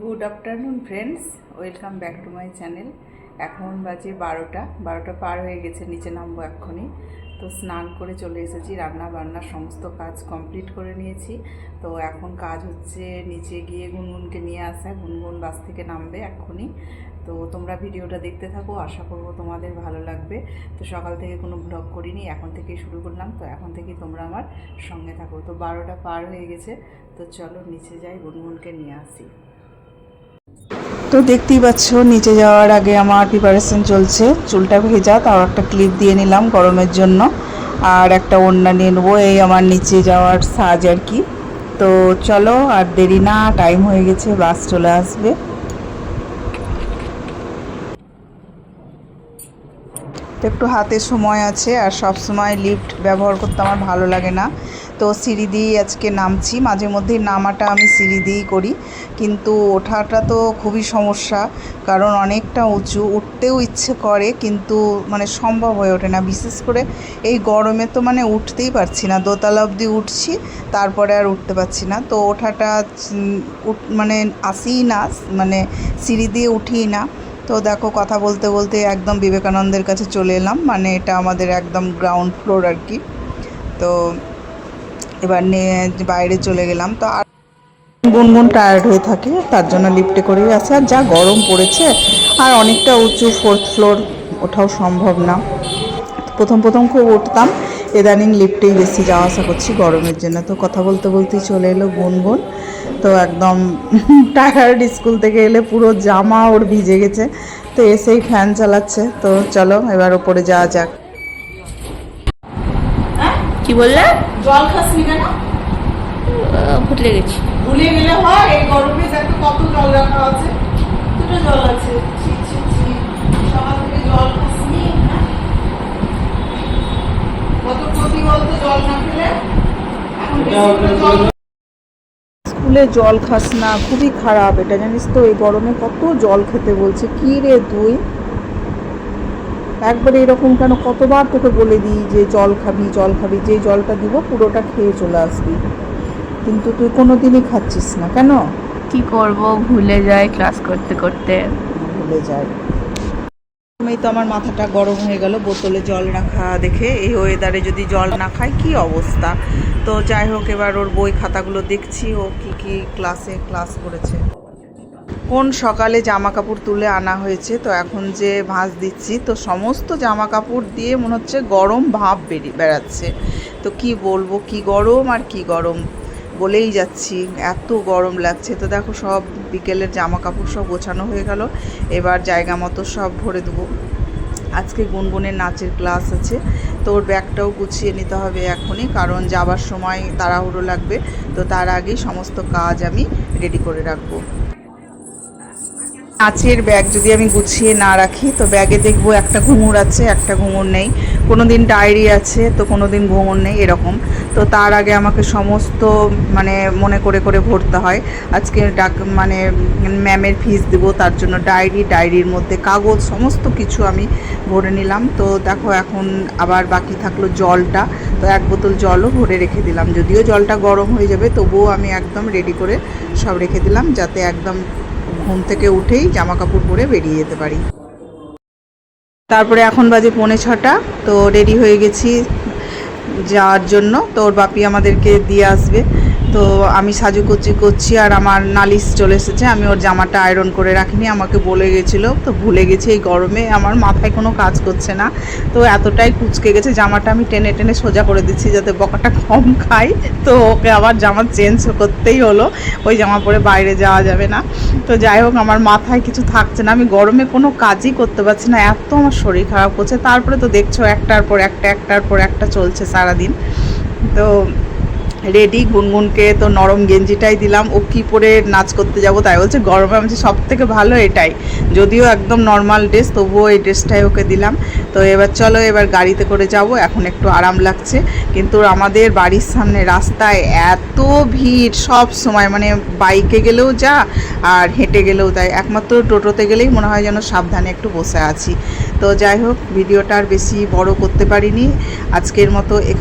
Good afternoon friends welcome back to my channel এখন বাজে বারোটা বারোটা পার হয়ে গেছে, নিচে নামবো এক্ষুনি। তো স্নান করে চলে এসেছি, রান্না বান্না সমস্ত কাজ কমপ্লিট করে নিয়েছি। তো এখন কাজ হচ্ছে নিচে গিয়ে গুনগুনকে নিয়ে আসা, গুনগুন বাস থেকে নামবে এক্ষুনি। তো তোমরা ভিডিওটা দেখতে থাকো, আশা করব তোমাদের ভালো লাগবে। তো সকাল থেকে কোনো ব্লগ করিনি, এখন থেকেই শুরু করলাম। তো এখন থেকেই তোমরা আমার সঙ্গে থাকো। তো বারোটা পার হয়ে গেছে, তো চলো নিচে যাই, গুনগুনকে নিয়ে আসি। তো দেখতেই পাচ্ছ, নিচে যাওয়ার আগে আমার প্রিপারেশন চলছে। চুলটা ভেজা, তাও একটা ক্লিপ দিয়ে নিলাম গরমের জন্য। আর একটা ওড়না নিয়ে নেব, এই আমার নিচে যাওয়ার সাজ আর কি। তো চলো, আর দেরি না টাইম হয়ে গেছে বাস চলে আসবে। তো একটু হাতে সময় আছে আর সব সময় লিফট ব্যবহার করতে আমার ভালো লাগে না। তো সিঁড়ি দিয়েই আজকে নামছি। মাঝে মধ্যেই নামাটা আমি সিঁড়ি দিয়েই করি। কিন্তু ওঠাটা তো খুবই সমস্যা, কারণ অনেকটা উঁচু। উঠতেও ইচ্ছে করে, কিন্তু মানে সম্ভব হয়ে ওঠে না। বিশেষ করে এই গরমে তো মানে উঠতেই পারছি না। দোতলা অবধি উঠছি, তারপরে আর উঠতে পারছি না। তো ওঠাটা মানে আসিই না মানে সিঁড়ি দিয়ে উঠিই না। তো দেখো, কথা বলতে বলতে একদম বিবেকানন্দের কাছে চলে এলাম। মানে এটা আমাদের একদম গ্রাউন্ড ফ্লোর আর কি। তো এবার নিয়ে বাইরে চলে গেলাম। তো আর গুনগুন টায়ার্ড হয়ে থাকে, তার জন্য লিফটে করেই আসে। আর যা গরম পড়েছে, আর অনেকটা উঁচু ফোর্থ ফ্লোর ওঠাও সম্ভব না। প্রথম প্রথম খুব উঠতাম। ইদানিং লিফটেই বেশি যাওয়া আসা করছি গরমের জন্য। তো কথা বলতে বলতেই চলে এলো গুনগুন তো একদম টায়ার্ড স্কুল থেকে এলে পুরো জামা ওর ভিজে গেছে। তো এসেই ফ্যান চালাচ্ছে। তো চলো এবার ওপরে যাওয়া যাক। কি বললে? জল খাসনি কেন? ফুটলে গেছি। ভুলে গেলে হয় এই গরমে দেখো কত জল রাখা আছে। দুটো জল আছে স্কুলে জল খাস না খুবই খারাপ। এটা জানিস তো এই গরমে কত জল খেতে বলছে। কি রে তুই? একবারে এরকম কেন? কতবার তোকে বলে দিই যে জল খাবি জল খাবি যে জলটা দিব পুরোটা খেয়ে চলে আসবি। কিন্তু তুই কোনো দিনই খাচ্ছিস না কেন? কি করব? ভুলে যাই ক্লাস করতে করতে। ভুলে যায় প্রথমেই তো আমার মাথাটা গরম হয়ে গেল, বোতলে জল রাখা দেখে। এই ওয়েদারে যদি জল না খায় কি অবস্থা? তো যাই হোক, এবার ওর বই খাতাগুলো দেখছি, ও কি কি ক্লাসে ক্লাস করেছে। কোন সকালে জামা কাপড় তুলে আনা হয়েছে? তো এখন যে ভাঁজ দিচ্ছি, তো সমস্ত জামা কাপড় দিয়ে মনে হচ্ছে গরম ভাব বেরিয়ে বেড়াচ্ছে। তো কি বলব, কি গরম আর কি গরম? বলেই যাচ্ছি, এত গরম লাগছে। তো দেখো সব বিকেলের জামা কাপড় সব গোছানো হয়ে গেল। এবার জায়গা মতো সব ভরে দেবো। আজকে গুনগুনের নাচের ক্লাস আছে। তো ওর ব্যাগটাও গুছিয়ে নিতে হবে এখনই, কারণ যাবার সময় তাড়াহুড়ো লাগবে। তো তার আগেই সমস্ত কাজ আমি রেডি করে রাখব। নাচের ব্যাগ যদি আমি গুছিয়ে না রাখি, তো ব্যাগে দেখব একটা ঘুঙুর আছে, একটা ঘুঙুর নেই। কোনো দিন ডায়েরি আছে, তো কোনো দিন ঘুঙুর নেই, এরকম। তো তার আগে আমাকে সমস্ত মানে মনে করে করে ভরতে হয়। আজকে ডাক মানে ম্যামের ফিস দেবো, তার জন্য ডায়েরি ডায়েরির মধ্যে কাগজ, সমস্ত কিছু আমি ভরে নিলাম। তো দেখো, এখন আবার বাকি থাকল জলটা। তো এক বোতল জলও ভরে রেখে দিলাম। যদিও জলটা গরম হয়ে যাবে, তবুও আমি একদম রেডি করে সব রেখে দিলাম, যাতে একদম ঘুম থেকে উঠেই জামা কাপড় পরে বেরিয়ে যেতে পারি। তারপরে এখন বাজে পৌনে ছটা, তো রেডি হয়ে গেছি যাওয়ার জন্য। তো ওর বাপি আমাদেরকে দিয়ে আসবে। তো আমি সাজুকুচি করছি আর আমার নালিশ চলে এসেছে। আমি ওর জামাটা আয়রন করে রাখিনি, আমাকে বলে গেছিল। তো ভুলে গেছি এই গরমে, আমার মাথায় কোনো কাজ করছে না। তো এতটাই কুচকে গেছে, জামাটা আমি টেনে টেনে সোজা করে দিচ্ছি যাতে বকাটা কম খাই। তো ওকে আবার জামা চেঞ্জ করতেই হলো, ওই জামা পরে বাইরে যাওয়া যাবে না। তো যাই হোক, আমার মাথায় কিছু থাকছে না। আমি গরমে কোনো কাজই করতে পারছি না, এত আমার শরীর খারাপ করছে। তারপরে তো দেখছ, একটার পর একটা, একটার পর একটা চলছে সারাদিন। তো রেডি, গুনগুনকে তো নরম গেঞ্জিটাই দিলাম। ও কী পরে নাচ করতে যাব তাই বলছে, গরমে আমি সব থেকে ভালো এটাই। যদিও একদম নর্মাল ড্রেস তবুও এই ড্রেসটাই ওকে দিলাম। তো এবার চলো, এবার গাড়িতে করে যাব, এখন একটু আরাম লাগছে। কিন্তু আমাদের বাড়ির সামনে রাস্তায় এত ভিড় সব সময় মানে বাইকে গেলেও যা আর হেঁটে গেলেও তাই। একমাত্র টোটোতে গেলেই মনে হয় যেন সাবধানে একটু বসে আছি। তো যাই হোক, ভিডিওটা আর বেশি বড় করতে পারিনি। আজকের মতো এখানে